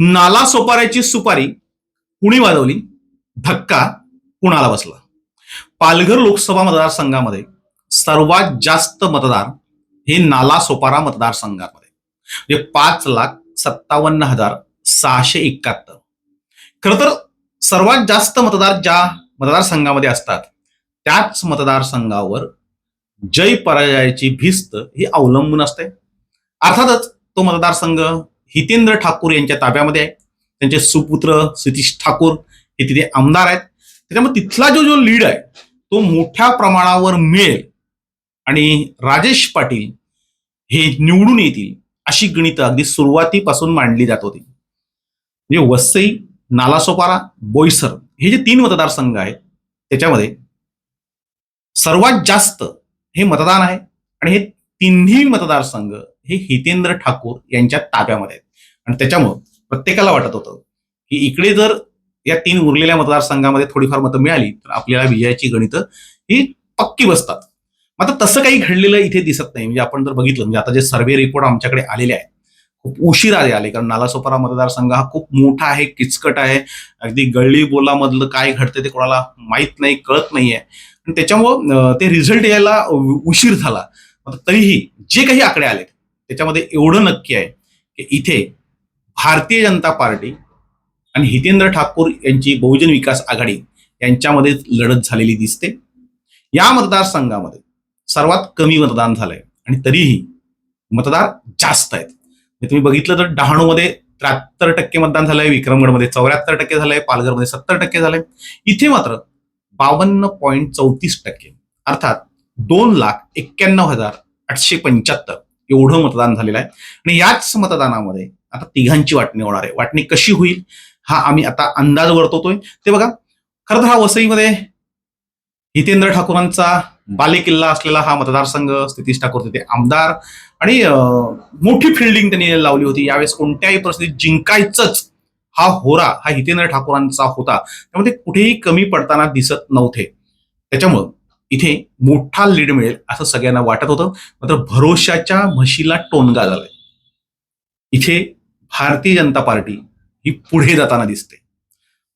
नाला सोपाऱ्याची सुपारी कुणी वाजवली? धक्का कुणाला बसला? पालघर लोकसभा मतदारसंघामध्ये सर्वात जास्त मतदार हे नाला सोपारा मतदारसंघामध्ये. म्हणजे पाच लाख सत्तावन्न हजार सहाशे एकाहत्तर खर तर सर्वात जास्त मतदार ज्या मतदारसंघामध्ये असतात त्याच मतदारसंघावर जय पराजयाची भिस्त ही अवलंबून असते. अर्थातच तो मतदारसंघ हितेंद्र ठाकूर यांच्या ताब्यामध्ये आहे. त्यांचे सुपुत्र सतीश ठाकूर हे तिथे आमदार आहेत. त्याच्यामुळे तिथला जो जो लीड आहे तो मोठ्या प्रमाणावर मिळेल. आणि राजेश पाटील हे निवडून येतील अशी गणितं अगदी सुरुवातीपासून मांडली जात होती. म्हणजे वसई नालासोपारा बोईसर हे जे तीन मतदारसंघ आहेत त्याच्यामध्ये सर्वात जास्त हे मतदान आहे. आणि हे तिन्ही मतदारसंघ हे हितेंद्र ठाकूर यांच्या ताब्यामध्ये आहेत. आणि त्याच्यामुळं प्रत्येकाला वाटत होतं की इकडे जर या तीन उरलेल्या मतदारसंघामध्ये थोडीफार मतं मिळाली तर आपल्याला विजयाची गणितं ही पक्की बसतात. मात्र तसं काही घडलेलं इथे दिसत नाही. म्हणजे आपण जर बघितलं म्हणजे आता जे सर्वे रिपोर्ट आमच्याकडे आलेले आहेत खूप उशिरा आले. कारण नालासोपारा मतदारसंघ हा खूप मोठा आहे किचकट आहे. अगदी गळली बोलामधलं काय घडतं ते कोणाला माहीत नाही कळत नाहीये. आणि त्याच्यामुळं ते रिझल्ट यायला उशीर झाला. तरीही जे काही आकडे आले त्याच्यामध्ये एवढं नक्की आहे की इथे भारतीय जनता पार्टी आणि हितेंद्र ठाकूर यांची बहुजन विकास आघाडी यांच्यामध्ये लढत झालेली दिसते. या मतदारसंघामध्ये सर्वात कमी मतदान झालंय आणि तरीही मतदार जास्त आहेत. म्हणजे तुम्ही बघितलं तर डहाणूमध्ये त्र्याहत्तर टक्के मतदान झालंय विक्रमगडमध्ये चौऱ्याहत्तर टक्के झालंय पालघरमध्ये सत्तर टक्के झालंय. इथे मात्र बावन्न पॉईंट चौतीस टक्के अर्थात दोन लाख एक्क्याण्णव हजार आठशे पंच्याहत्तर एवढं मतदान झालेलं आहे. आणि याच मतदानामध्ये आता तिघांची वाटणी होणार आहे. वाटणी कशी होईल हा आम्ही आता अंदाज वर्तवतोय. ते बघा खरं तर हा वसईमध्ये हितेंद्र ठाकूरांचा बालेकिल्ला असलेला हा मतदारसंघ स्थितीश ठाकूर तिथे आमदार आणि मोठी फिल्डिंग त्यांनी लावली होती. यावेळेस कोणत्याही परिस्थितीत जिंकायचंच हा होरा हा हितेंद्र ठाकूरांचा होता. त्यामध्ये कुठेही कमी पडताना दिसत नव्हते. त्याच्यामुळं इथे मोठा लीड मिळेल असं सगळ्यांना वाटत होतं. मात्र भरोशाच्या म्हशीला टोनगा झालाय. इथे भारतीय जनता पार्टी ही पुढे जाताना दिसते.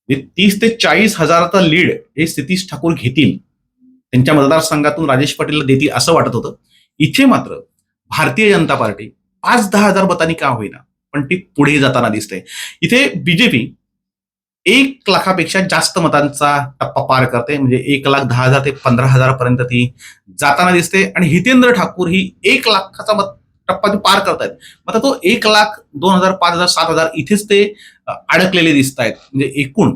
तीस ते चाळीस हजाराचा लीड हे सतीश ठाकूर घेतील त्यांच्या मतदारसंघातून राजेश पाटीलला देतील असं वाटत होतं. इथे मात्र भारतीय जनता पार्टी पाच दहा हजार मतांनी का होईना पण ती पुढे जाताना दिसते. इथे बीजेपी एक लाखापेक्षा जास्त मतांचा टप्पा पार करते म्हणजे एक लाख दहा हजार ते पंधरा हजारापर्यंत ती जाताना दिसते. आणि हितेंद्र ठाकूर ही एक लाखाचा मत टप्पा ते पार करतायत. मात्र तो एक लाख दोन हजार पाच हजार सात हजार इथेच ते अडकलेले दिसत आहेत म्हणजे एकूण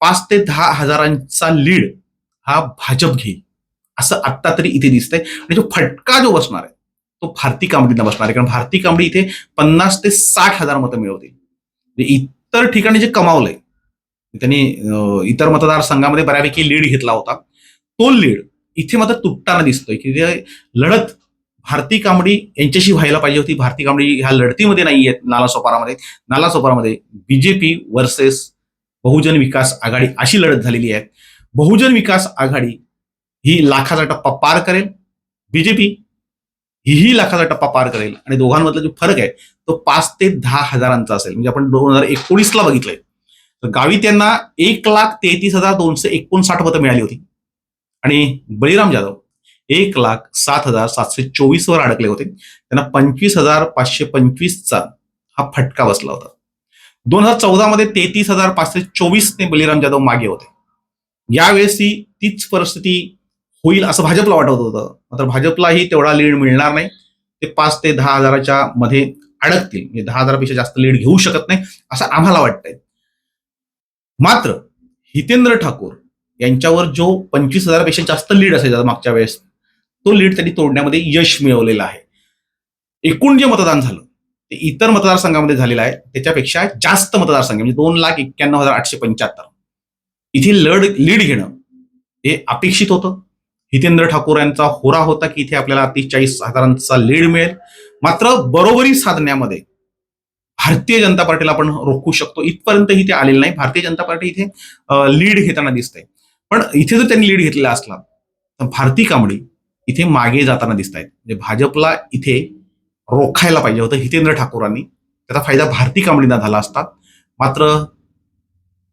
पाच ते दहा हजारांचा लीड हा भाजप घेईल. असं आत्ता तरी इथे दिसतंय. आणि जो फटका जो बसणार आहे तो भारती कांबडींना बसणार आहे. कारण भारती कांबडी इथे पन्नास ते साठ हजार मतं मिळवतील. म्हणजे इतर ठिकाणी जे कमावलंय त्यांनी इतर मतदारसंघामध्ये बऱ्यापैकी लीड घेतला होता. तो लीड इथे मात्र तुटताना दिसतोय. की लढत भारती कांबडी यांच्याशी व्हायला पाहिजे होती. भारती कांबडी ह्या लढतीमध्ये नाही आहेत नालासोपारामध्ये नालासोपारामध्ये बीजेपी वर्सेस बहुजन विकास आघाडी अशी लढत झालेली आहे. बहुजन विकास आघाडी ही लाखाचा टप्पा पार करेल. बीजेपी हीही लाखाचा टप्पा पार करेल. आणि दोघांमधला जो फरक आहे तो पाच ते दहा हजारांचा असेल. म्हणजे आपण दोन हजार एकोणीसला बघितलंय. तर गावी त्यांना एक लाख तेहतीस हजार दोनशे एकोणसाठ मतं मिळाली होती. आणि बळीराम जाधव एक लाख सात हजार सातशे चोवीस वर अडकले होते. त्यांना पंचवीस हजार पाचशे पंचवीसचा हा फटका बसला होता. दोन हजार चौदा मध्ये तेहतीस हजार पाचशे चोवीसने बलिराम जाधव मागे होते. यावेळेस ही तीच परिस्थिती होईल असं भाजपला वाटत होतं. मात्र भाजपलाही तेवढा लीड मिळणार नाही. ते पाच ते दहा हजाराच्या मध्ये अडकतील. म्हणजे दहा हजारापेक्षा जास्त लीड घेऊ शकत नाही असं आम्हाला वाटतंय. मात्र हितेंद्र ठाकूर यांच्यावर जो पंचवीस हजारापेक्षा जास्त लीड असेल मागच्या वेळेस तो लीड त्यांनी तोडण्यामध्ये यश मिळवलेलं आहे. एकूण जे मतदान झालं ते इतर मतदारसंघामध्ये झालेलं आहे. त्याच्यापेक्षा जास्त मतदारसंघ म्हणजे दोन लाख एक्क्याण्णव हजार आठशे पंच्याहत्तर. इथे लढ लीड घेणं हे अपेक्षित होतं. हितेंद्र ठाकूर यांचा होरा होता की इथे आपल्याला तीस चाळीस हजारांचा लीड मिळेल. मात्र बरोबरी साधण्यामध्ये भारतीय जनता पार्टीला आपण रोखू शकतो. इथपर्यंतही ते आलेलं नाही. भारतीय जनता पार्टी इथे लीड घेताना दिसतंय. पण इथे जर त्यांनी लीड घेतलेला असला तर भारती कांबळी इथे मागे जाताना दिसत आहेत म्हणजे भाजपला इथे रोखायला पाहिजे होतं हितेंद्र ठाकूरांनी. त्याचा फायदा भारती कांबडींना झाला असता. मात्र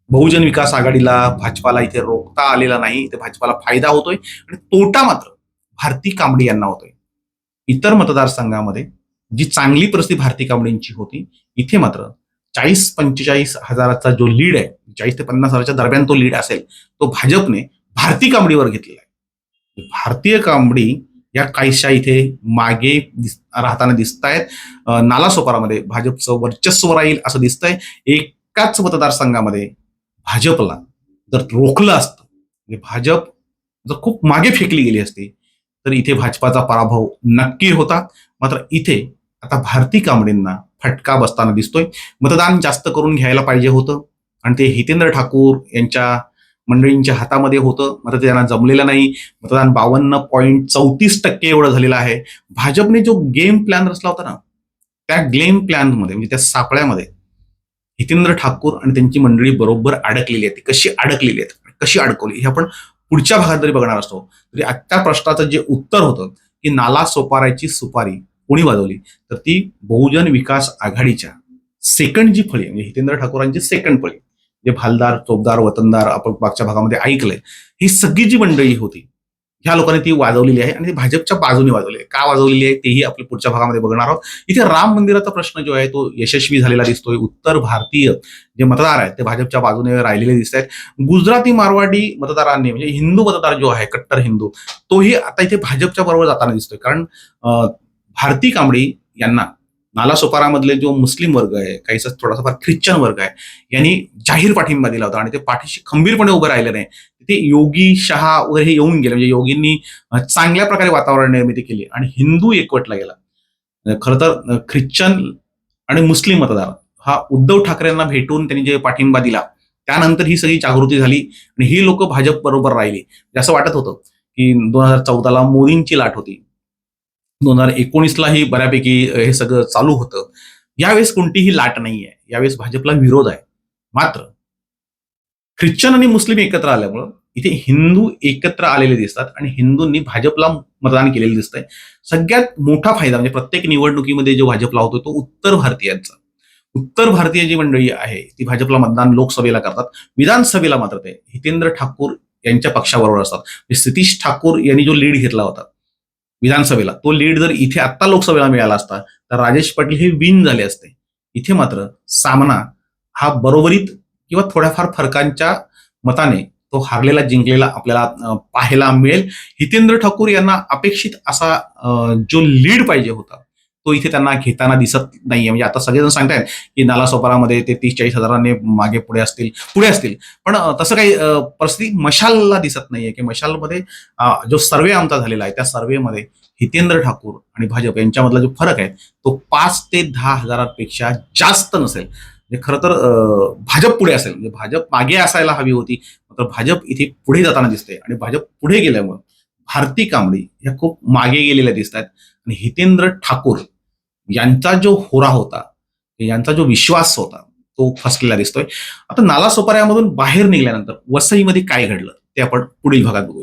बहुजन विकास आघाडीला भाजपाला इथे रोखता आलेला नाही. इथे भाजपाला फायदा होतोय. आणि तोटा मात्र भारती कांबडी यांना होतोय. इतर मतदारसंघामध्ये जी चांगली परिस्थिती भारती कांबडींची होती इथे मात्र चाळीस पंचेचाळीस हजाराचा जो लीड आहे चाळीस ते पन्नास हजाराच्या दरम्यान तो लीड असेल तो भाजपने भारती कांबडीवर घेतलेला आहे. भारतीय कांबडी या काहीशा इथे मागे दिस- राहताना दिसत आहेत नालासोपारामध्ये भाजपचं वर्चस्व राहील असं दिसतंय. एकाच मतदारसंघामध्ये भाजपला जर रोखलं असतं म्हणजे भाजप जर खूप मागे फेकली गेली असती तर इथे भाजपाचा पराभव नक्की होता. मात्र इथे आता भारती कांबळेंना फटका बसताना दिसतोय. मतदान जास्त करून घ्यायला पाहिजे होतं. आणि ते हितेंद्र ठाकूर यांच्या मंडळींच्या हातामध्ये होतं. मात्र त्यांना जमलेलं नाही. मतदान बावन्न पॉईंट चौतीस टक्के एवढं झालेलं आहे. भाजपने जो गेम प्लॅन रचला होता ना त्या गेम प्लॅनमध्ये म्हणजे त्या सापळ्यामध्ये हितेंद्र ठाकूर आणि त्यांची मंडळी बरोबर अडकलेली आहे ती कशी अडकलेली आहेत? कशी अडकवली? हे आपण पुढच्या भागात जरी बघणार असतो तरी आजच्या प्रश्नाचं जे उत्तर होतं की नाला सोपारायची सुपारी कोणी वाजवली? तर ती बहुजन विकास आघाडीच्या सेकंड जी फळी म्हणजे हितेंद्र ठाकूरांची सेकंड फळी. जे भालदार चोपदार वतनदार आपण मागच्या भागामध्ये ऐकलंय ही सगळी जी मंडळी होती ह्या लोकांनी ती वाजवलेली आहे आणि ती भाजपच्या बाजूने वाजवली आहे. का वाजवलेली आहे तेही आपल्या पुढच्या भागामध्ये बघणार आहोत. इथे राम मंदिराचा प्रश्न जो आहे तो यशस्वी झालेला दिसतोय. उत्तर भारतीय जे मतदार आहेत ते भाजपच्या बाजूने राहिलेले दिसत आहेत. गुजराती मारवाडी मतदारांनी म्हणजे हिंदू मतदार जो आहे कट्टर हिंदू तोही आता इथे भाजपच्या बरोबर जाताना दिसतोय. कारण भारती कांबडी यांना नालासोपारामधले जो मुस्लिम वर्ग आहे काहीसा थोडासा फार ख्रिश्चन वर्ग आहे यांनी जाहीर पाठिंबा दिला होता आणि ते पाठीशी खंबीरपणे उभं राहिले नाही. तिथे योगी शहा वगैरे हे येऊन गेले. म्हणजे योगींनी चांगल्या प्रकारे वातावरण निर्मिती केली आणि हिंदू एकवटला गेला. खरं तर ख्रिश्चन आणि मुस्लिम मतदार हा उद्धव ठाकरेंना भेटून त्यांनी जे पाठिंबा दिला त्यानंतर ही सगळी जागृती झाली आणि ही लोक भाजप बरोबर राहिली म्हणजे असं वाटत होतं की दोन हजार चौदाला मोदींची लाट होती. दोन हजार एकोणीसलाही बऱ्यापैकी हे सगळं चालू होतं. यावेळेस कोणतीही लाट नाहीये. यावेळेस भाजपला विरोध आहे. मात्र ख्रिश्चन आणि मुस्लिम एकत्र आल्यामुळं इथे हिंदू एकत्र आलेले दिसतात आणि हिंदूंनी भाजपला मतदान केलेलं दिसतंय. सगळ्यात मोठा फायदा म्हणजे प्रत्येक निवडणुकीमध्ये जो भाजपला होतो तो उत्तर भारतीयांचा. उत्तर भारतीय जी मंडळी आहे ती भाजपला मतदान लोकसभेला करतात. विधानसभेला मात्र ते हितेंद्र ठाकूर यांच्या पक्षाबरोबर असतात. म्हणजे सतीश ठाकूर यांनी जो लीड घेतला होता विधानसभेला. तो लीड जर इथे आत्ता लोकसभेला मिळाला असता तर राजेश पाटील हे विन झाले असते. इथे मात्र सामना हा बरोबरीत किंवा थोड्याफार फरकांच्या मताने तो हारलेला जिंकलेला आपल्याला पाहायला मिळेल. हितेंद्र ठाकूर यांना अपेक्षित असा जो लीड पाहिजे होता तो इथे त्यांना घेताना दिसत नाहीये. म्हणजे आता सगळेजण सांगतायत की नालासोपारामध्ये ते तीस चाळीस हजारांनी मागे पुढे असतील पुढे असतील. पण तसं काही परिस्थिती मशालला दिसत नाहीये. की मशालमध्ये जो सर्वे आमचा झालेला आहे त्या सर्वेमध्ये हितेंद्र ठाकूर आणि भाजप यांच्यामधला जो फरक आहे तो पाच ते दहा हजारापेक्षा जास्त नसेल. म्हणजे खरं तर भाजप पुढे असेल. म्हणजे भाजप मागे असायला हवी होती मात्र भाजप इथे पुढे जाताना दिसते आणि भाजप पुढे गेल्यामुळे भारती कांबडी ह्या खूप मागे गेलेल्या दिसत आहेत आणि हितेंद्र ठाकूर यांचा जो होरा होता यांचा जो विश्वास होता तो फसलेला दिसतोय. आता नालासोपाऱ्यामधून बाहेर निघाल्यानंतर वसईमध्ये काय घडलं ते आपण पुढील भागात बघूया.